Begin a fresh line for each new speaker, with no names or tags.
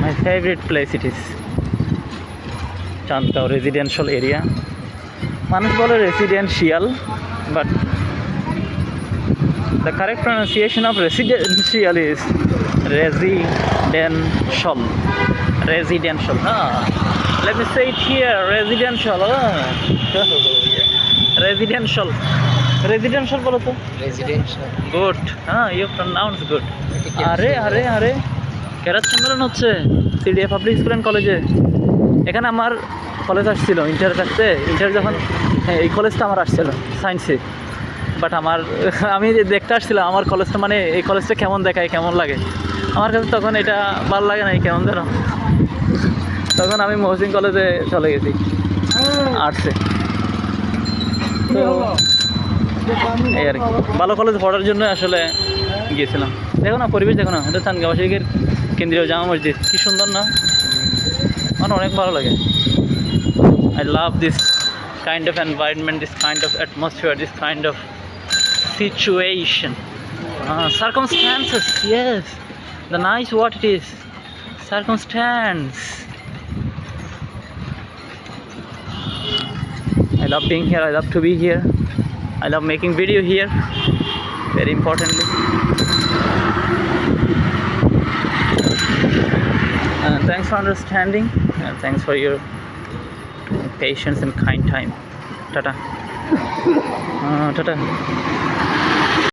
My favorite place it is. Chandgaon residential area মানুষ বলে residential but the correct pronunciation of residential is residential residential হ্যাঁ let me say it here residential residential residential বলো তো
residential
good হ্যাঁ you pronounce good আরে আরে আরে ক্যারাত সম্মেলন হচ্ছে সিডিএ পাবলিক স্কুল অ্যান্ড কলেজে এখানে আমার কলেজ আসছিল ইন্টার থাকতে ইন্টার যখন হ্যাঁ এই কলেজটা আমার আসছিল সায়েন্সে বাট আমার, আমি দেখতে আসছিলাম, আমার কলেজটা মানে এই কলেজটা কেমন দেখায়, কেমন লাগে। আমার কাছে তখন এটা ভালো লাগে না কেমন যেন। তখন আমি মহসিন কলেজে চলে গেছি আর্টসে তো এই আর কি। ভালো কলেজ পড়ার জন্য আসলে গিয়েছিলাম। দেখো না, পরিবেশ দেখো না, এটা শেখের কেন্দ্রীয় জামা মসজিদ কি সুন্দর না আমার অনেক ভালো লাগে I love this kind of environment this kind of atmosphere this kind of situation circumstances yes the nice what it is circumstance I love being here. I love to be here. I love making video here. Very importantly. Thanks for understanding. And thanks for your patience and kind time. Tata. Uh, tata.